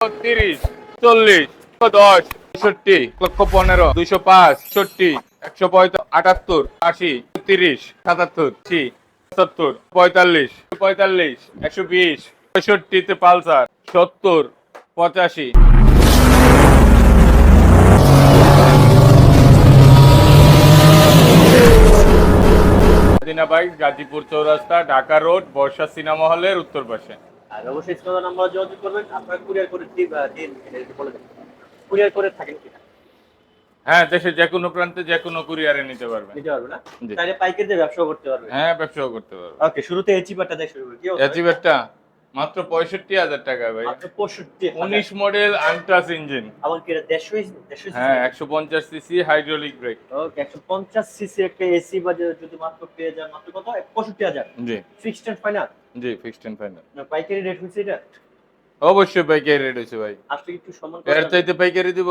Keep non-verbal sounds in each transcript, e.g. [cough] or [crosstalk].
তিরিশ, চল্লিশ, দশ পঁয়ষট্টি লক্ষ পনেরো, দুইশো পাঁচ ষট্টি একশো আটাত্তর, আশি, তিরিশ, সাতাত্তর, আশি, সত্তর, পঁয়তাল্লিশ পঁয়তাল্লিশ, একশো বিশ পঁয়ষট্টিতে পালসার, সত্তর, পঁচাশি। দিনাবাই গাজীপুর চৌরাস্তা, ঢাকা রোড, বর্ষা সিনেমা হলের উত্তর পাশে। আর অবশ্যই স্ক্রিনে নাম্বার যোগাযোগ করবেন। আপনারা কুরিয়ার করে দিন বলে কুরিয়ার করে থাকেন কিনা? হ্যাঁ দেশের যে কোনো প্রান্তে যে কোনো কুরিয়ারে নিতে পারবেন। নিতে পারবে না। তাহলে পাইকারি দিয়ে ব্যবসা করতে পারবে। হ্যাঁ ব্যবসাও করতে পারবে। ওকে শুরুতে এই চিপারটা শুরু করি? অ্যাচিভেটটা মাত্র পঁয়ষট্টি হাজার টাকা ভাই। মাত্র 65 উনিশ মডেল আনটাস ইঞ্জিন আবার কি এটা দেড়শো দেড়শো হ্যাঁ একশো পঞ্চাশ সিসি হাইড্রোলিক ব্রেক ওকে একশো পঞ্চাশ সিসি একটা এসি বা যদি মাত্র পেয়ে যান মাত্র কত? পঁয়ষট্টি হাজার। জি। ফিক্সড এন্ড ফাইনাল জি ফিক্সড এন্ড ফাইনাল পাইকারি রেট হয়েছে এটা? অবশ্যই পাইকারি রেট হয়েছে ভাই। আসলে একটু সম্মান এর চাইতে পাইকারি দিব?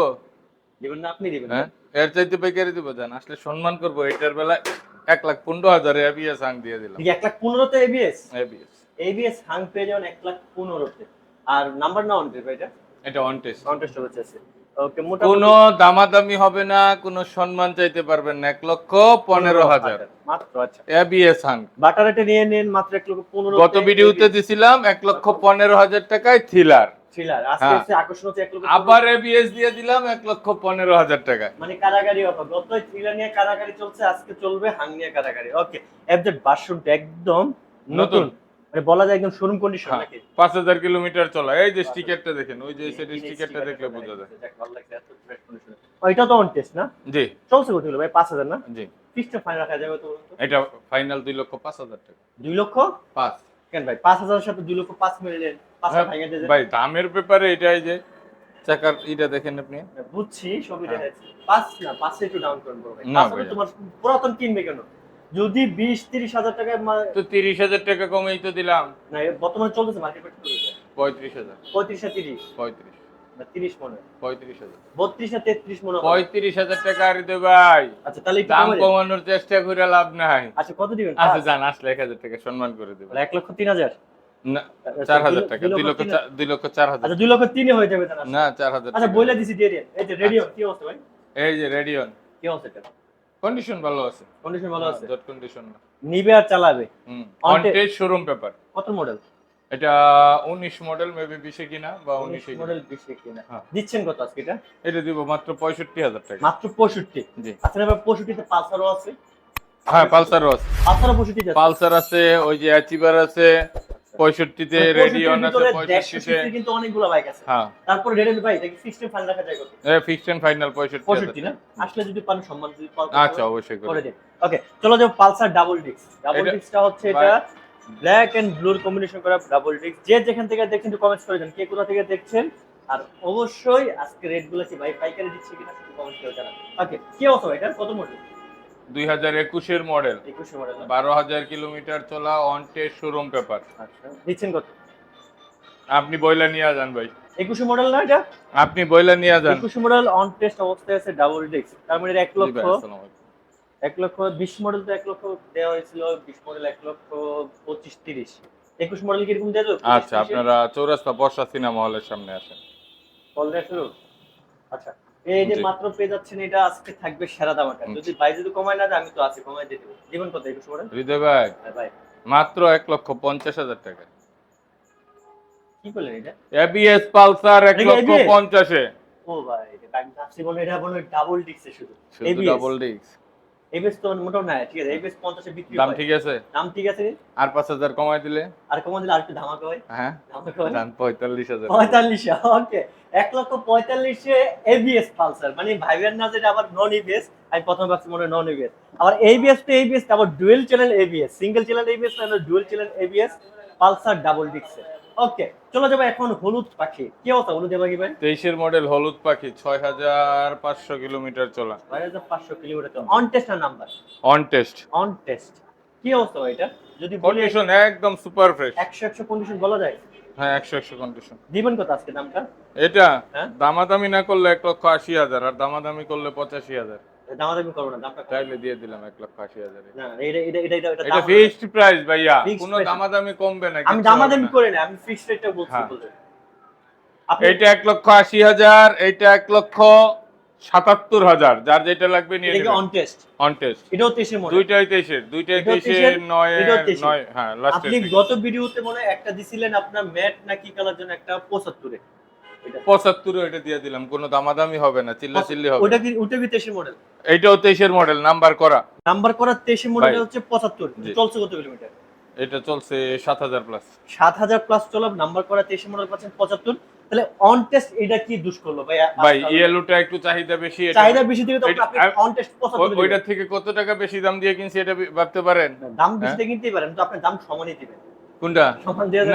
দিবেন না আপনি দিবেন হ্যাঁ এর চাইতে পাইকারি দিব জান আসলে সম্মান করব এটার বেলায় এক লাখ পনেরো হাজার এবিএস আং দিয়ে দিলাম। এক লাখ পনেরোতে এবিএস এবিএস এবিএস হাং পেয়ে যাবেন এক লাখ পনেরোতে। আর নাম্বার না অন পেপার এটা? এটা অন টেস্ট কন্টেস্ট হচ্ছে ওকে মোটামুটি কোনো দামাদামি হবে না কোনো সম্মান চাইতে পারবেন না। এক লক্ষ পনেরো হাজার। মাত্র আচ্ছা। এবিএস হাং বাটার রেটে নিয়ে নেন মাত্র এক লক্ষ পনেরো গত ভিডিওতে দিছিলাম এক লক্ষ পনেরো হাজার টাকায় থ্রিলার থ্রিলার আজকে হ্যাঁ। হচ্ছে আকর্ষণ হচ্ছে এক লক্ষ আবার এবিএস দিয়ে দিলাম এক লক্ষ পনেরো হাজার টাকায়। মানে কারাগারি অফার গত থ্রিলার নিয়ে কারাগারি চলছে আজকে চলবে হাং নিয়ে কারাগারি। ওকে এফজেড ভার্সনটা একদম নতুন। মানে বলা যায় একদম শোরুম কন্ডিশন হ্যাঁ, নাকি? পাঁচ হাজার কিলোমিটার চলা। এই যে স্টিকারটা দেখেন ওই যে সেটা স্টিকারটা দেখলে বোঝা যায়। ভালো লাগছে, এত fresh condition। এটা তো অন টেস্ট না? জি। চলছে কত ভাই? পাঁচ হাজার না? জি। ফিক্সটা ফাইন রাখা যাবে তো? এটা ফাইনাল দুই লক্ষ পাঁচ হাজার টাকা। দুই লক্ষ? পাঁচ। কেন ভাই? পাঁচ হাজারের সাথে দুই লক্ষ পাঁচ মিলিয়ন ভাই দামের ব্যাপারে এটাই যে চাকার এটা দেখেন আপনি। বুঝছি সবই হ্যাঁ। দেখাচ্ছি। পাঁচ না পাঁচে একটু ডাউন করব ভাই। তোমার পুরাতন কিনবে কেন? যদি বিশ তিরিশ হাজার টাকায় মা- তো তিরিশ হাজার টাকা কমেই তো দিলাম। না বর্তমানে চলতেছে মার্কেট পঁয়ত্রিশ হাজার। পঁয়ত্রিশ তিরিশ? পঁয়ত্রিশ। তিরিশ মনে পঁয়ত্রিশ হাজার। বত্রিশ না তেত্রিশ মনে পঁয়ত্রিশ হাজার টাকা আর দে ভাই। আচ্ছা তাহলে দাম কমানোর চেষ্টা করে লাভ নাই। আচ্ছা কত দিবেন? আচ্ছা জান আসলে এক হাজার টাকা সম্মান করে দেবেন। এক লক্ষ তিন হাজার? না চার হাজার টাকা দুই দুই লক্ষ লক্ষ তিন- চার- দুই লক্ষ চার হাজার দুই লক্ষ তিনে হয়ে যাবে না চার হাজার আচ্ছা টাকা। দিছি দিয়ে দিন। এই যে রেডিও কি অবস্থা ভাই? এই যে রেডিয়ন কি অবস্থা এটা? কন্ডিশন ভালো আছে। কন্ডিশন ভালো আছে? ডট কন্ডিশন না। নিবে আর চালাবে? হুম On on test showroom paper কত মডেল এটা উনিশ মডেল মেবি বিশে কিনা বা উনিশে কিনা। মডেল বিশ কিনা। দিচ্ছেন কত আজকে এটা? এটা দিব মাত্র পঁয়ষট্টি হাজার টাকা। মাত্র পঁয়ষট্টি? জি। আচ্ছা এবার পালসারও আছে? হ্যাঁ পালসারও আছে। পালসারও আছে? পালসার আছে ওই যে অ্যাচিভার আছে পঁয়ষট্টিতে মানে রেডিয়ন আছে 65 পঁয়ষট্টিতে তে কিন্তু অনেকগুলো বাইক আছে। হ্যাঁ। তারপর রেডেল ভাই কি ফিক্সড ফাইন রাখা যায় কত ফিক্সড এন্ড ফাইনাল পঁয়ষট্টি পঁয়ষট্টি হাজার না? আসলে যদি পান সম্মান যদি পান আচ্ছা অবশ্যই করে দিন। ওকে চলো যাও পালসার ডাবল ডিস্ক ডাবল ডিস্কটা হচ্ছে এটা ব্ল্যাক এন্ড ব্লুর কম্বিনেশন করা ডাবল ডিস্ক যে যেখান থেকে দেখছেন একটু কমেন্টস করে দেন কে কোথা থেকে দেখছেন। আর অবশ্যই আজকে রেটগুলো কি ভাই পাইকারি দিচ্ছে কিনা সেটা কমেন্ট করে জানান ওকে কি অবস্থা এটা কত মডেল দুই হাজার একুশের মডেল। বারো হাজার কিলোমিটার চলা অন টেস্ট শোরুম পেপার দিচ্ছেন কত? আপনি বইলা নিয়ে যান ভাই। একুশে মডেল না এটা? আপনি বইলা নিয়ে যান। একুশে মডেল অন টেস্ট অবস্থায় আছে ডাবল ডিস্ক তার মানে এক লক্ষ। এক লক্ষ বিশ মডেল তো এক লক্ষ দেওয়া হয়েছিল বিশ মডেল এক লক্ষ পঁচিশ তিরিশ। একুশ মডেল কীরকম দেওয়া আচ্ছা আপনারা চৌরাস্তা বর্ষা সিনেমা হলের সামনে আসেন। কল দেওয়া শুরু? আচ্ছা। এই যে মাত্র পেয়ে যাচ্ছেন এটা আজকে থাকবে সেরা দামাটা যদি ভাই যদি কমায় না দেয় আমি তো আছি কমায় দিয়ে দেবো। জীবন কত একুশ হৃদয় ভাই হ্যাঁ ভাই। মাত্র এক লক্ষ পঞ্চাশ হাজার টাকা। কি বলেন এটা? এবিএস পালসার এক লক্ষ পঞ্চাশে। ও ভাই এটা আমি ভাবছি বলে এটা বলে ডাবল ডিস্ক শুধু ডাবল ডিস্ক এবিএস তো মোটাও না ঠিক আছে? এবিএস পঞ্চাশে বিক্রি দাম ঠিক আছে? দাম ঠিক আছে আর পাঁচ হাজার কমাই দিলে? আর কমা দিলে আর একটু ধামাকা হয়। হ্যাঁ। ধামাকা হয়। দাম পঁয়তাল্লিশ হাজার। পঁয়তাল্লিশে ওকে। এক লক্ষ পঁয়তাল্লিশে এবিএস পালসার মানে ভাইবেন না যেটা আবার নন এবিএস। আমি প্রথম ভাবছি মনে নন এবিএস। আবার এবিএস তো এবিএস আবার dual channel ABS. Single channel ABS না dual channel ABS. Pulsar double ডিক্সে okay চলো যাব এখন হলুদ পাখি। কি অবস্থা হলুদ পাখি ভাই তেইশের মডেল হলুদ পাখি ছয় হাজার পাঁচশো কিলোমিটার চলা। ছয় হাজার পাঁচশো কিলোমিটার তো on test number on test on test কি অবস্থা এটা? যদি কন্ডিশন একদম সুপার ফ্রেশ একশো একশো কন্ডিশন বলা যায়? হ্যাঁ একশো একশো কন্ডিশন দিবেন কত আজকে দামটা? এটা? হ্যাঁ? দামাদামি না করলে এক লক্ষ আশি হাজার আর দামাদামি করলে পঁচাশি হাজার। দামাদামি করব না দামটা চাইলে দিয়ে দিলাম এক লক্ষ আশি হাজার। না এটা এটা এটা এটা এটা এটা ফিক্সড প্রাইস ভাইয়া। কোনো। দামাদামি কমবে না আমি দামাদামি করি না আমি ফিক্সড রেটটা বলছি হ্যাঁ। বলে। এক লক্ষ আশি হাজার এইটা এক লক্ষ সাতাত্তর হাজার। যার যেটা লাগবে নিয়ে এটা অন টেস্ট অন টেস্ট এটাও তেইশের মডেল দুইটাই তেইশের দুইটাই তেইশের নয় নয় হ্যাঁ লাস্টের আপনি গত ভিডিওতে মনে একটা দিছিলেন আপনার ম্যাট না কি কালার জন্য একটা পঁচাত্তরে। এটা পঁচাত্তরে ওইটা দিয়ে দিলাম কোনো দামাদামি হবে না চিল্লা চিল্লি হবে। ওটা কি ওটা কি তেইশের মডেল এইটাও তেইশের মডেল নাম্বার করা। নাম্বার করা তেইশের মডেল হচ্ছে পঁচাত্তর। চলছে কত কিলোমিটার এটা চলছে সাত হাজার প্লাস সাত হাজার প্লাস চলা নাম্বার করা তেইশের মডেল পাচ্ছেন পঁচাত্তর। তাহলে অন টেস্ট এটা কি দুষ করল ভাই? ভাই ইয়েলোটা একটু চাহিদা বেশি এটা- চাহিদা বেশি থেকে তো এটা- আপনি অন টেস্ট ওই- পঁচাত্তর ওইটার থেকে কত টাকা বেশি দাম দিয়ে কিনছি এটা ভাবতে পারেন? দাম বেশি হ্যাঁ? কিনতেই পারেন তো আপনার দাম সমানই দিবেন কোনটা?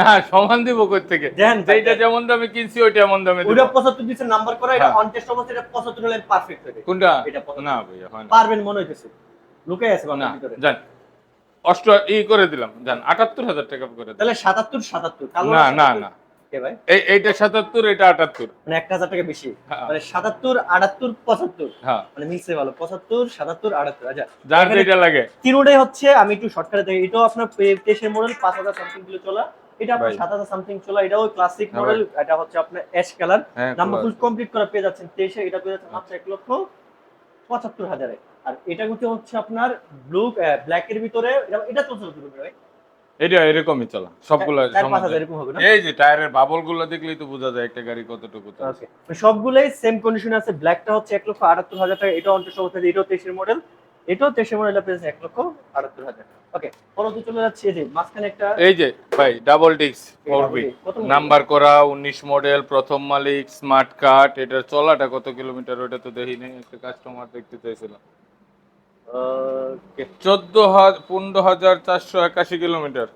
না সমান দিব কই থেকে যেটা যেমন দামে কিনছি ওইটা এমন দামে ওইটা পঁচাত্তর দিচ্ছে নাম্বার করা এটা হ্যাঁ। অন টেস্ট অবস্থা এটা পঁচাত্তর হলে পারফেক্ট হবে। কোনটা? এটা না ভাইয়া হয় না। পারবেন মনে হইতেছে। লুকাই আছে না জান অষ্ট ই করে দিলাম জান আটাত্তর হাজার টাকা করে তাহলে সাতাত্তর সাতাত্তর। কালো না না না। কে ভাই? এই এইটা সাতাত্তর এটা আটাত্তর। মানে একটা হাজার টাকা বেশি। হ্যাঁ। মানে সাতাত্তর আটাত্তর পঁচাত্তর। হ্যাঁ। মানে মিলছে ভালো। পঁচাত্তর সাতাত্তর আটাত্তর। আচ্ছা। যার যেটা লাগে। তিনোটাই হচ্ছে আমি একটু শর্টকাটে দেখি। এটাও আপনার তেইশের মডেল পাঁচ হাজার সামথিং কিলো চলা। এটা আপনার। সাত হাজার সামথিং চলা। এটাও ক্লাসিক হ্যাঁ মডেল এটা হচ্ছে আপনার ash colour number full complete করা পেয়ে যাচ্ছেন তেইশে। এটা পেয়ে যাচ্ছেন মাত্র এক লক্ষ পঁচাত্তর হাজারে। আর এটা কিন্তু হচ্ছে আপনার ব্লু ব্ল্যাক এর ভিতরে। এটা- এটা চলছে ভাই। এটা এরকমই চলা। সবগুলো। হাজার এরকম হবে না? এই যে টায়ারের বাবলগুলো দেখলেই তো বোঝা যায় একটা গাড়ি কতটুকু। ওকে সবগুলোই সেম কন্ডিশন আছে। ব্ল্যাকটা হচ্ছে এক লক্ষ আটাত্তর হাজার টাকা। এটাও অন্তর অবস্থা এটাও তেইশের মডেল এটাও তেইশের মডেল পেয়েছে এক লক্ষ আটাত্তর হাজার ওকে পরবর্তী চলে যাচ্ছে এই যে মাঝখানে একটা এই যে ভাই ডাবল ডিক্স ফোর double বি disc, কত model? নাম্বার করা উনিশ মডেল প্রথম মালিক স্মার্ট কার্ড এটার চলাটা কত কিলোমিটার ওটা তো দেখিনি একটা কাস্টমার দেখতে চাইছিলাম। চোদ্দ পনেরো হাজার চারশো একাশি কিলোমিটার।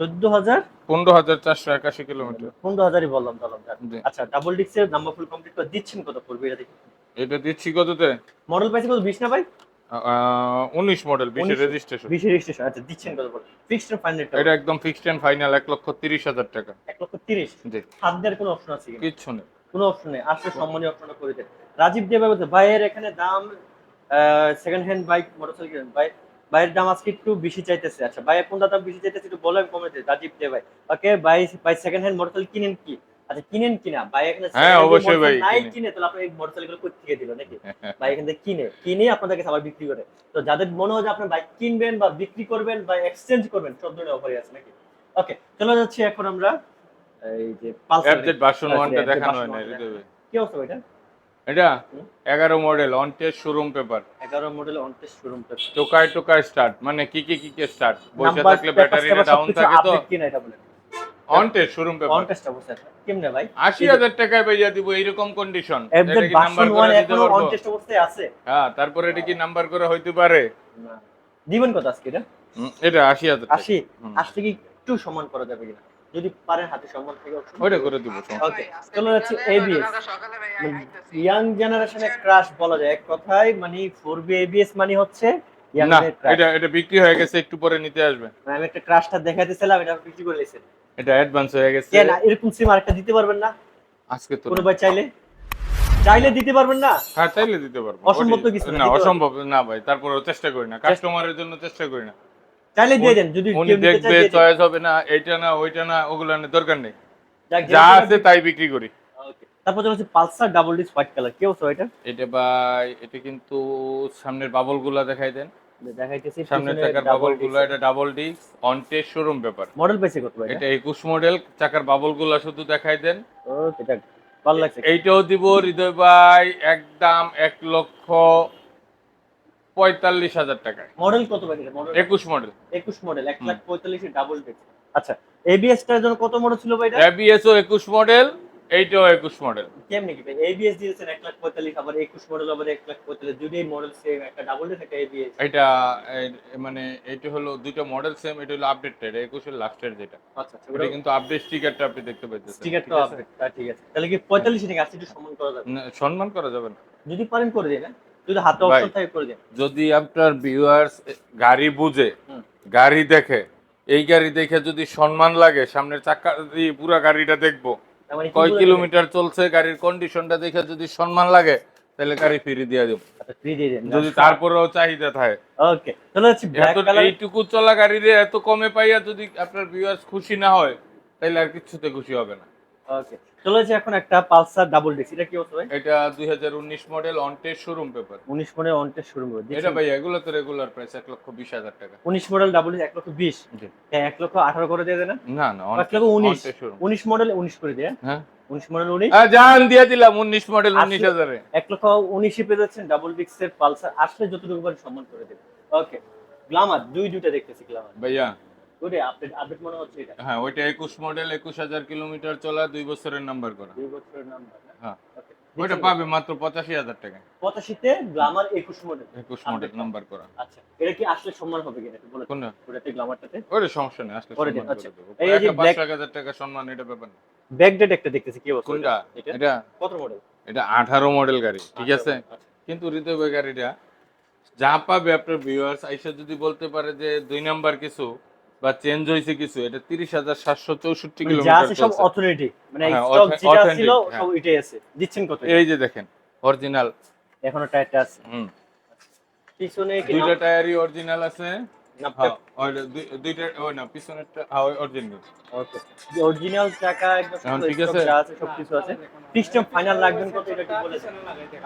চোদ্দ হাজার? পনেরো হাজার চারশো একাশি কিলোমিটার। পনেরো হাজারই বললাম বললাম আচ্ছা ডাবল ডিক্সের নাম্বার ফুল কমপ্লিট করে দিচ্ছেন কত পড়বে এটা দেখি। এটা দিচ্ছি কততে? মডেল পাইছে কত বিশ না ভাই? উনিশ মডেল বিশের রেজিস্ট্রেশন বিশ রেজিস্ট্রেশন আচ্ছা দিচ্ছেন কত পড়বে? ফিক্সড ফাইনাল এটা একদম ফিক্সড এন্ড ফাইনাল এক লক্ষ তিরিশ হাজার টাকা। এক লক্ষ তিরিশ? জি। হাত দেওয়ার কোনো অপশন আছে কিচ্ছু নেই। কোনো অপশন নেই আসলে সম্মানীয় অপশনটা করে দেন। রাজীব দেব ভাইয়ের এখানে দাম সেকেন্ড হ্যান্ড বাইক মোটরসাইকেল ভাই ভাইয়ের দাম আজকে একটু বেশি চাইতেছে। আচ্ছা ভাইয়ের কোনটা দাম বেশি চাইতেছে একটু বলেন কমে দিন রাজীব দেব ভাই। ওকে ভাই ভাই সেকেন্ড হ্যান্ড মোটরসাইকেল কিনেন কি? আচ্ছা কিনেন কিনা ভাই এখানে হ্যাঁ, অবশ্যই ভাই, নাই কিনে। তাহলে আপনি এই মোটরসাইকেল কোথা থেকে দিল নাকি? [laughs] ভাই এখান থেকে কিনে কিনে আপনাদের কাছে আবার বিক্রি করে। তো যাদের মনে হয় যে আপনার বাইক কিনবেন বা বিক্রি করবেন বা এক্সচেঞ্জ করবেন সব ধরনের অফারই আছে নাকি? ওকে চলে যাচ্ছি এখন আমরা এই যে পালসার অ্যাপডেট ভার্সন ওয়ানটা FZ দেখানো হয় না কি অবস্থা ভাই এটা? এটা? এগারো model on test showroom paper এগারো model on test showroom paper টোকায় টোকায় স্টার্ট মানে কি কি কি কি স্টার্ট বসে থাকলে ব্যাটারিটা ডাউন থাকে তো? কিনা এটা বলেন on test showroom paper on test অবস্থা কেমনে ভাই? আশি হাজার টাকায় পাইয়া দিব এইরকম কন্ডিশন এফজেড ভার্সন 1 এখনও অন টেস্ট অবস্থায় আছে। হ্যাঁ তারপরে এটা কি নাম্বার করে হইতে পারে? না। দিবেন কত আজকে এটা? এটা আশি হাজার টাকা। 80 হুম। 80 থেকে একটু সম্মান করা যাবে কিনা? যদি পারেন হাতে সম্মান থেকে ওইটা করে দিব ওকে। চলে যাচ্ছে এবিএস ইয়াং জেনারেশনের ক্রাশ বলা যায়। এক কথায় মানে 4B এবিএস মানে হচ্ছে না এটা এটা বিক্রি হয়ে গেছে একটু পরে নিতে আসবে। মানে আমি একটা ক্রাশটা দেখাইতেছিলাম এটা বিক্রি করে এটা অ্যাডভান্স হয়ে গেছে। কেন? এরকম সিম আরেকটা দিতে পারবেন না? আজকে তো কোনো ভাই চাইলে? চাইলে দিতে পারবেন না? হ্যাঁ চাইলে দিতে পারব। অসম্ভব তো কিছু না। অসম্ভব না ভাই তারপরে চেষ্টা করি না। কাস্টমারের জন্য চেষ্টা করি না। চাইলে দিয়ে দেন যদি উনি দেখবে। চয়েস হবে না এইটা না ওইটা না ওগুলো না দরকার নেই। যা আছে তাই বিক্রি করি। তারপর হচ্ছে Pulsar double disc white colour কি অবস্থা এটা এটা ভাই এটা কিন্তু সামনের বাবলগুলা দেখাই দেন। দেখাইতেছি সামনের চাকার বাবলগুলা এটা double disc on test showroom paper model পেয়েছে কত ভাই এটা একুশ মডেল চাকার বাবলগুলা শুধু দেখাই দেন। ওকে ভালো লাগছে। এইটাও দিব হৃদয় ভাই একদম এক লক্ষ পঁয়তাল্লিশ হাজার টাকায়। মডেল কত মডেল? একুশ মডেল। 21 মডেল 1 লাখ 45 এর ডাবল ডিস আচ্ছা এবিএস টার জন্য কত মডেল ছিল ভাই এটা? এবিএসও একুশ মডেল এইটাও একুশ মডেল। কেমনে কি ভাই? এবিএস দিয়েছেন 1 লাখ 45 আবার 21 মডেল আবার 1 লাখ 45 দুইটাই মডেল সেম একটা ডাবল ডিস একটা এবিএস এটা মানে এটা হলো দুটো মডেল সেম এটা হলো আপডেটেড একুশের লাস্টের যেটা। আচ্ছা আচ্ছা এটা কিন্তু আপডেট স্টিকারটা আপনি দেখতে পাইতেছেন। স্টিকার ঠিক তো আছে? আপডেট ঠিক আছে। তাহলে কি 45 থেকে আসছে একটু সম্মান করা যাবে? না, সম্মান করা যাবে না। যদি পারেন করে দিন হ্যাঁ? যদি হাতে। অপশন থাকে করে দিন। যদি আপনার ভিউয়ার্স গাড়ি বুঝে গাড়ি দেখে এই গাড়ি দেখে যদি সম্মান লাগে সামনের চাকা দিয়ে পুরো গাড়িটা দেখব মানে কয় কিলোমিটার চলছে গাড়ির কন্ডিশনটা দেখে যদি সম্মান লাগে তাহলে গাড়ি ফিরে দিয়ে দেবো। আচ্ছা ফ্রি দিয়ে দেন যদি তারপরেও চাহিদা থাকে। ওকে চলে যাচ্ছে ব্ল্যাক কালার এইটুকু চলা গাড়িরে এত কমে পাইয়া যদি আপনার ভিউয়ার্স খুশি না হয় তাহলে আর কিছুতে খুশি হবে না। ওকে এখন একটা পালসার ডাবল ডিস্ক এটা কি হচ্ছে ভাই? এটা দুই হাজার উনিশ মডেল অনটের শোরুম পেপার উনিশ মডেল অনটের শুরু করে এটা ভাই এগুলো তো রেগুলার প্রাইস এক লক্ষ বিশ হাজার টাকা। উনিশ মডেল ডাবল ডিস্ক এক লক্ষ বিশ। জি। হ্যাঁ এক লক্ষ আঠারো করে দিয়ে দেন। না না এক লক্ষ উনিশ। অনটের শোরুম উনিশ মডেল উনিশ করে দিয়ে। হ্যাঁ। উনিশ মডেল উনিশ। জান দিয়ে দিলাম উনিশ মডেল আসলে- উনিশ হাজারে। এক লক্ষ উনিশে পেয়ে যাচ্ছেন ডাবল ডিস্কের পালসার। আসলে যতটুকু পারে সম্মান করে দেবে ওকে গ্লামার দুই দুইটা দেখতেছি গ্লামার। ভাইয়া ওরে আপডেট আপডেট মনে হচ্ছে এটা। হ্যাঁ ওইটা একুশ মডেল একুশ হাজার কিলোমিটার চলা দুই বছরের নাম্বার করা। দুই বছরের নাম্বার হ্যাঁ। ওইটা পাবে মাত্র পঁচাশি হাজার টাকা। পঁচাশিতে গ্লামার একুশ মডেল একুশ মডেল নাম্বার করা। আচ্ছা এটা কি আসলে সম্মান হবে কিনা বলে কোনটা? ওটাতে গ্লামারটাতে ওইটা সমস্যা নেই আসলে সম্মান আচ্ছা। এই যে একটা পাঁচ black- লাখ হাজার টাকা সম্মান এটা ব্যাপার না। ব্যাক একটা দেখতেছি কি অবস্থা? কোনটা? এটা? এটা কত মডেল এটা আঠারো মডেল গাড়ি ঠিক আছে? কিন্তু হৃদয় গাড়িটা যা পাবে আপনার ভিউয়ার্স আইসা যদি বলতে পারে যে দুই নাম্বার কিছু বা চেঞ্জ হয়েছে কিছু এটা তিরিশ হাজার সাতশো চৌষট্টি মানে কিলোমিটার সব। মানে হ্যাঁ, স্টক যেটা ছিল হ্যাঁ। সব এটাই আছে। দিচ্ছেন কত? এই যে দেখেন অরিজিনাল এখনও টায়ারটা আছে। হুম। পিছনে দুইটা টায়ারই অরিজিনাল আছে। নাম ওই দুই- দুইটা ওই না পিছনেরটা অরিজিনাল ওকে অরিজিনাল টাকা একদম ঠিক আছে? আছে সব আছে সিস্টেম ফাইনাল রাখবেন কত এটা কি বলেছেন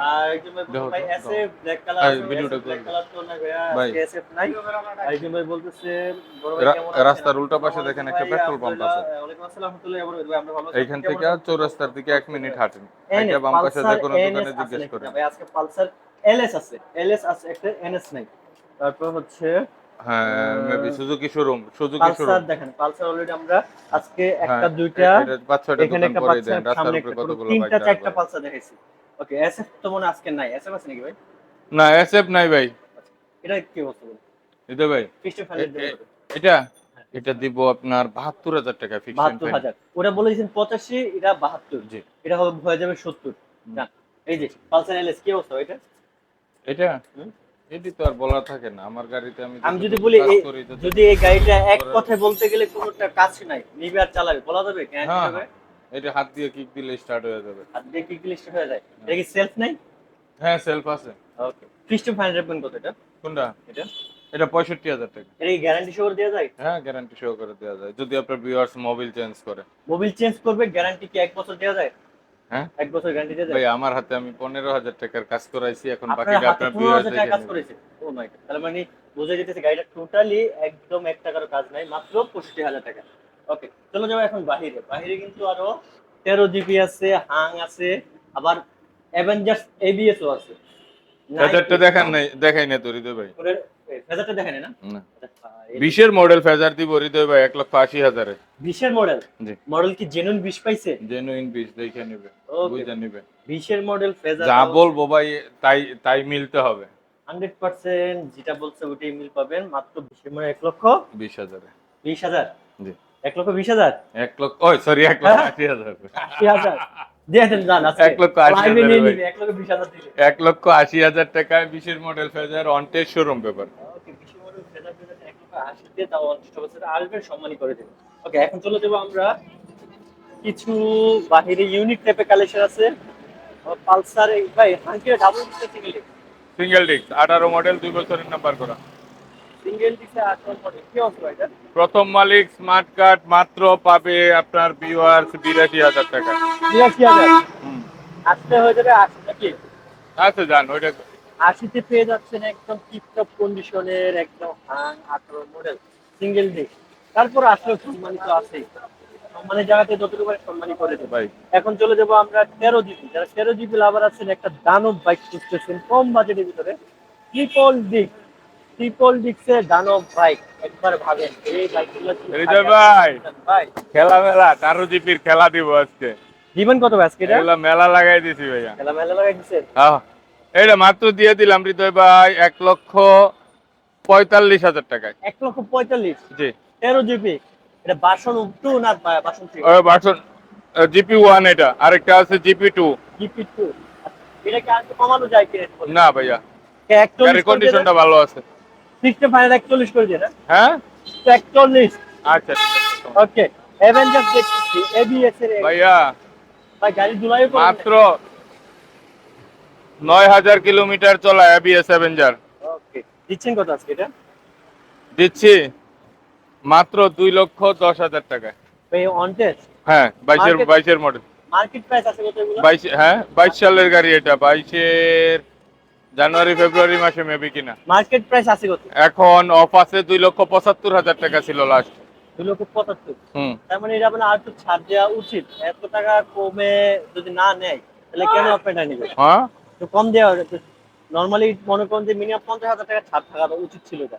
আর একজন ভাই দেখো, ভাই দেখো। এসএফ ব্ল্যাক কালার ভিডিওটা ব্ল্যাক কালার তো না ভাই। এসএফ নাই আর ভাই বলতেছে বড় ভাই রা- কেমন আছেন? রাস্তার উল্টা পাশে দেখেন একটা পেট্রোল পাম্প আছে আলহামদুলিল্লাহ, ওয়ালাইকুম আসসালাম রাহমাতুল্লাহি ওয়া বারাকাতুহু। ভাই, আমরা ভালো এইখান থেকে? চৌরাস্তার দিকে এক মিনিট হাঁটেন এটা বাম পাশে যে কোনো দোকানে জিজ্ঞেস করেন ভাই আজকে পালসার এলএস আছে এলএস আছে একটা এনএস নাই তারপর হচ্ছে হ্যাঁ maybe Suzuki showroom Suzuki showroom দেখেন পালসার অলরেডি আমরা আজকে হ্যাঁ, একটা দুইটা এখানে একটা পালসার সামনে উপরে একটা কতগুলো তিনটা চারটা পালসার দেখাইছি। ওকে এসএফ তো মনে আজকে নাই এসএফ আছে নাকি ভাই? না এসএফ নাই ভাই। এটা কি অবস্থা বলুন? ভাই এটা? এটা দিব আপনার বাহাত্তর হাজার টাকা ফিক্সড বাহাত্তর হাজার। ওরা বলেছেন পঁচাশি এটা বাহাত্তর। জি। এটা হয়ে যাবে সত্তর। এই যে পালসার এলএস কি অবস্থা এটা? এটা? এটি তো আর বলা থাকে না। আমার গাড়িতে আমি আমি যদি বলি যদি এই গাড়িটা এক কথায় বলতে গেলে কোনোটা কাজ নাই নিবে আর চালাবে বলা যাবে কেন হ্যাঁ, হবে? এটা হাত দিয়ে কিক দিলে স্টার্ট হয়ে যাবে। আর দিয়ে কি লিস্ট হয়ে যায়। এটা কি সেলফ নাই? হ্যাঁ সেলফ আছে। ওকে ফিক্সড ফাইনাল রাখবেন কত এটা? কোনটা? এটা? এটা পঁয়ষট্টি হাজার টাকা। এটা কি গ্যারান্টি সহ দেওয়া যায়? হ্যাঁ গ্যারান্টি সহ করে দেওয়া যায়। যদি আপনার ভিউয়ার্স মোবাইল চেঞ্জ করে। মোবিল চেঞ্জ করবে গ্যারান্টি কি এক বছর দেওয়া যায়? হ্যাঁ? এক বছর গ্যারান্টি দেওয়া ভাই আমার হাতে আমি পনেরো হাজার টাকার কাজ করাইছি এখন বাকিটা আপনার পনেরো হাজার টাকা কাজ করেছে ও মাই গড তার মানে বোঝা যেতেছে গাড়িটা টোটালি একদম এক টাকারও কাজ নাই মাত্র পঁয়ষট্টি হাজার টাকা। ওকে চলো যাব এখন বাহিরে। বাহিরে কিন্তু আরও তেরো জিবি আছে হাং আছে আবার অ্যাভেঞ্জার্স এবিএসও আছে। ফেজারটা দেখান নাই দেখাই না তো হৃদয় ভাই। ফেজারটা দেখেন না? না। বিশের মডেল ফেজার দিব হৃদয় ভাই এক লক্ষ আশি হাজারে। বিশের মডেল মডেল কি জেনুইন বিশ পাইছে? জেনুইন বিশ দেখে নিবে বুঝে নিবে। বিশের মডেল ফেজার যা বলব ভাই তাই তাই মিলতে হবে। হান্ড্রেড পার্সেন্ট যেটা বলছে ওইটাই মিল পাবেন মাত্র বিশের মডেল এক লক্ষ বিশ হাজারে। বিশ হাজার? জি। এক লক্ষ বিশ হাজার? এক লক্ষ ওই সরি এক লক্ষ হ্যাঁ? আশি হাজার। আশি হাজার। এক লক্ষ আশি হাজারে টাকায় বিশের model Fazer showroom paper okay এখন চলে যাব আমরা। কিছু বাহিরে ইউনিক টাইপের কালেকশন আছে। পালসার ভাই হাঙ্কির ডাবল সিঙ্গেল সিঙ্গেল ডিস্ক আঠারো মডেল দুই বছরের নাম্বার করা। সিঙ্গেল ডিসে আঠারো মডেল কি অবস্থা এটা? প্রথম মালিক স্মার্ট কার্ড মাত্র পাবে আপনার ভিউয়ার্স বিরাশি হাজার টাকা। বিরাশি হাজার? আসতে হয়ে যাবে আশি নাকি? আচ্ছা যান ওইটা আশিতে পেয়ে যাচ্ছেন একদম টিপটপ কন্ডিশনের একদম হাং আঠারো মডেল সিঙ্গেল ডিস্ক তারপর আসলেও সম্মানিত আছে। সম্মানের জায়গাতে যতটুকু পারে সম্মানই করে দেবে। ভাই। এখন চলে যাব আমরা তেরো জিবি যারা তেরো জিবি লাভার আছেন একটা দানব বাইক খুঁজতেছেন কম বাজেটের ভিতরে ট্রিপল ডিক ট্রিপল ডিক্সের দানব বাইক একবার ভাবেন। এই বাইকগুলো হৃদয় ভাই। ভাই। খেলা মেলা টারো জিপির খেলা দিব আজকে। দিবেন কত আজকে এটা? এগুলা মেলা লাগাই দিছি ভাইয়া। খেলা মেলা লাগাই দিচ্ছেন হ্যাঁ। এইটা মাত্র দিয়ে দিলাম হৃদয় ভাই এক লক্ষ পঁয়তাল্লিশ হাজার টাকায়। এক লক্ষ পঁয়তাল্লিশ? জি। তেরো জিবি এটা বাসন টু না বাসন থ্রি বাসন জিপি ওয়ান এটা। আরেকটা আছে জিপি টু জিপি টু এটা কি আজকে কমানো যায় কি না ভাইয়া। কন্ডিশনটা ভালো আছে। ফাইনাল একচল্লিশ করে দিয়ে না হ্যাঁ? একচল্লিশ। আচ্ছা ওকে অ্যাভেঞ্জার দেখছি এবিএস এর ভাইয়া ভাই গাড়ি ধুলাই মাত্র নয় হাজার কিলোমিটার চলা এবিএস অ্যাভেঞ্জার ওকে দিচ্ছেন কত আজকে এটা? দিচ্ছি মাত্র দুই লক্ষ দশ হাজার টাকা এই অন টেস্ট হ্যাঁ বাইশের Market- বাইশের মডেল মার্কেট প্রাইস আছে কত এগুলো? বাইশ হ্যাঁ বাইশ সালের গাড়ি এটা বাইশের জানুয়ারি ফেব্রুয়ারি মাসে মেবি কিনা। মার্কেট প্রাইস আছে কত? এখন অফ আছে দুই লক্ষ পঁচাত্তর হাজার টাকা ছিল লাস্ট দুই লক্ষ পঁচাত্তর। হুম। তার মানে এটা আপনার আর একটু ছাড় দেওয়া উচিত। এত টাকা কমে যদি না নেয় তাহলে কেন আপনি এটা নেবেন? হ্যাঁ? একটু কম দেওয়া নর্মালি মনে করেন যে মিনিমাম পঞ্চাশ হাজার টাকা ছাড় থাকা উচিত ছিল এটা।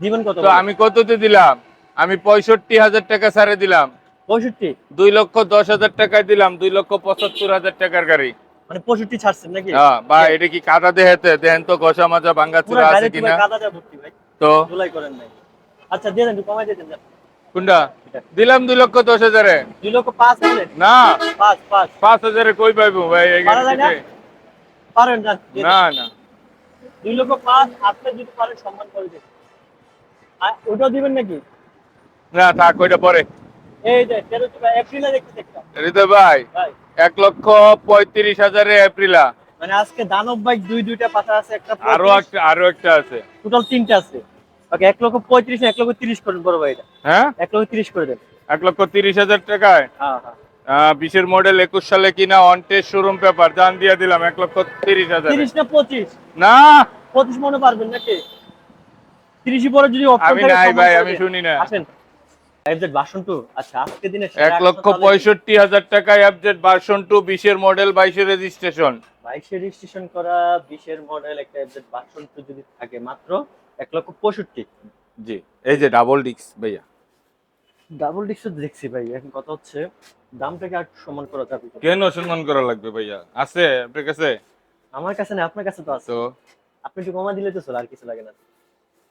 দিবেন কত তো আমি কততে দিলাম? আমি পঁয়ষট্টি হাজার টাকা ছাড়ে দিলাম। পঁয়ষট্টি? দুই লক্ষ দশ হাজার টাকায় দিলাম দুই লক্ষ পঁচাত্তর হাজার টাকার গাড়ি। মানে পঁয়ষট্টি ছাড়ছেন নাকি? হ্যাঁ বা এটা কি কাদা দেহেতে? দেখেন তো মাজা ভাঙ্গা পুরো আছে কিনা? ভর্তি ভাই। তো? ধুলাই করেন নাই। আচ্ছা দিয়ে দেন কমাই দিয়ে দেন। কোনটা দিলাম দুই লক্ষ দশ হাজারে। দুই লক্ষ পাঁচ না। পাঁচ পাঁচ। পাঁচ হাজারে কই পাইবো ভাই না? পারেন যান না না। দুই লক্ষ পাঁচ আপনি যদি পারেন সম্মান করে দেন। ওটাও দিবেন নাকি? না থাক ওইটা পরে। এই যে তেরো এপ্রিলে দেখতে হৃদয় ভাই ভাই। এক লক্ষ পঁয়ত্রিশ হাজারে এপ্রিলা। মানে আজকে দানব বাইক দুই দুইটা পাতা আছে একটা আরও একটা আরও একটা আছে। টোটাল তিনটা আছে। ওকে এক লক্ষ পঁয়ত্রিশ এক লক্ষ তিরিশ করেন বড় ভাই হ্যাঁ? এক লক্ষ তিরিশ করে দেন। এক লক্ষ তিরিশ হাজার টাকায়? হ্যাঁ হ্যাঁ। বিশের মডেল একুশ সালে কিনা অন টেস্ট শোরুম পেপার জান দিয়ে দিলাম এক লক্ষ তিরিশ হাজার। তিরিশ না পঁচিশ? না! পঁচিশ মনে পারবেন নাকি? তিরিশই পরে যদি আমি নাই ভাই আমি শুনি না। আসেন। এফজেড ভার্সন টু আচ্ছা আজকে দিনে লক্ষ পঁয়ষট্টি হাজার টাকায় অ্যাপজেট ভার্সন টু বিশের মডেল রেজিস্ট্রেশন করা মডেল একটা এফজেড ভার্সন টু যদি থাকে মাত্র লক্ষ পঁয়ষট্টি। জি এই যে ডাবল ডিক্স ভাইয়া। ডাবল ডিস্ক দেখছি ভাই এখন কথা হচ্ছে দামটাকে আর সমান করা যাবে? কেন সম্মান করা লাগবে ভাইয়া? আছে আপনার কাছে? আমার কাছে না আপনার কাছে তো আছে। তো? আপনি একটু কমা দিলে তো চলে আর কিছু লাগে না।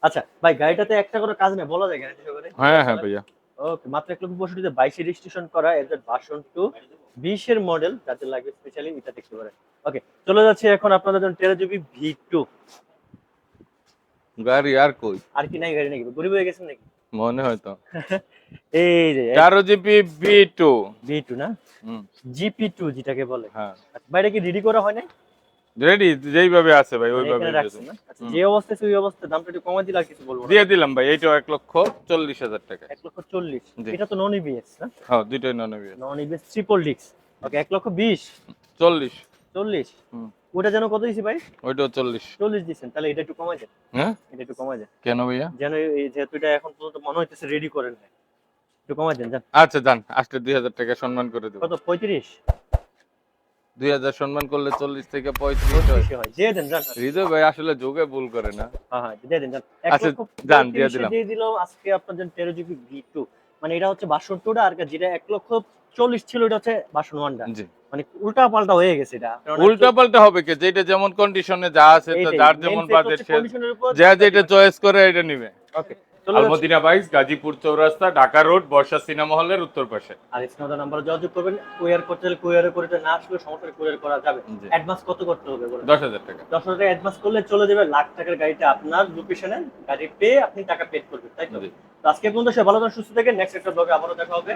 আচ্ছা ভাই গাড়িটাতে একটা করে কাজ নেই বলা যায় গ্যারান্টি সহকারে হ্যাঁ হ্যাঁ ভাইয়া। ওকে মাত্র এক লক্ষ পঁয়ষট্টিতে বাইশে রেজিস্ট্রেশন করা টু বিশের মডেল যাতে লাগবে স্পেশালি এটা দেখতে পারেন। ওকে চলে যাচ্ছে এখন আপনাদের জন্য টেরা জিবি ভি টু গাড়ি আর কই? আর কি নাই গাড়ি নাকি? গরিব হয়ে গেছেন নাকি? মনে হয় তো। [laughs] এই যে GB B two V two না? জিপি টু যেটাকে বলে। হ্যাঁ। আচ্ছা, বাইরে কি রেডি করা হয় না রেডি যেইভাবে আছে ভাই ওইভাবে রাখছেন না আচ্ছা যে অবস্থায় অবস্থায় দামটা একটু দিলে আর কিছু বলব দিয়ে দিলাম ভাই এইটাও এক লক্ষ চল্লিশ হাজার টাকা। এক লক্ষ চল্লিশ। এটা তো নন ইবিএস না? হ্যাঁ দুইটাই নন নন ইবিএস ট্রিপল ডিক্স ওকে এক লক্ষ বিশ। চল্লিশ। চল্লিশ? ওটা যেন কত দিছি ভাই? ওইটাও চল্লিশ। চল্লিশ দিচ্ছেন তাহলে এটা একটু কমাই দেন। হ্যাঁ? এটা একটু কমাই দেন। কেন ভাইয়া? যেন যেহেতু এটা এখন পর্যন্ত মনে হইতেছে রেডি করেন একটু দেন যান। আচ্ছা যান আসলে দুই হাজার টাকা সম্মান করে দেবো। কত? পঁয়ত্রিশ? দুই হাজার সম্মান করলে চল্লিশ থেকে পঁয়ত্রিশ হৃদয় ভাই আসলে যোগে ভুল করে না। হ্যাঁ হ্যাঁ দিয়ে আচ্ছা, দিয়ে দিলাম। দিয়ে দিলাম আজকে আপনার জন্য তেরো জিবি ভি টু। মানে এটা হচ্ছে বাষট্টিটা আর যেটা এক লক্ষ চল্লিশ ছিল এটা হচ্ছে ওয়ানটা জি। মানে উল্টা পাল্টা হয়ে গেছে এটা। কারণ উল্টা পাল্টা হবে কি? যেটা যেমন কন্ডিশনে যা আছে যার যেমন বাজেট যা যেটা চয়েস করে এটা নিবে। Okay. Almadina bikes Gazipur Chowrasta Dhaka road Barsha cinema হলের উত্তর পাশে। আর স্ক্রিনে নাম্বার যোগাযোগ করবেন। কুরিয়ার করতে হলে কুরিয়ারে করে না আসলে সমস্যা কুরিয়ার করা যাবে। অ্যাডভান্স কত করতে হবে বলুন? দশ হাজার টাকা। দশ হাজার টাকা অ্যাডভান্স করলে চলে যাবে লাখ টাকার গাড়িটা আপনার লোকেশনে গাড়ি পেয়ে আপনি টাকা পে করবেন তাই তো? আজকে পর্যন্ত সে ভালো সুস্থ থেকে নেক্সট একটা ব্লগে আবারও দেখা হবে।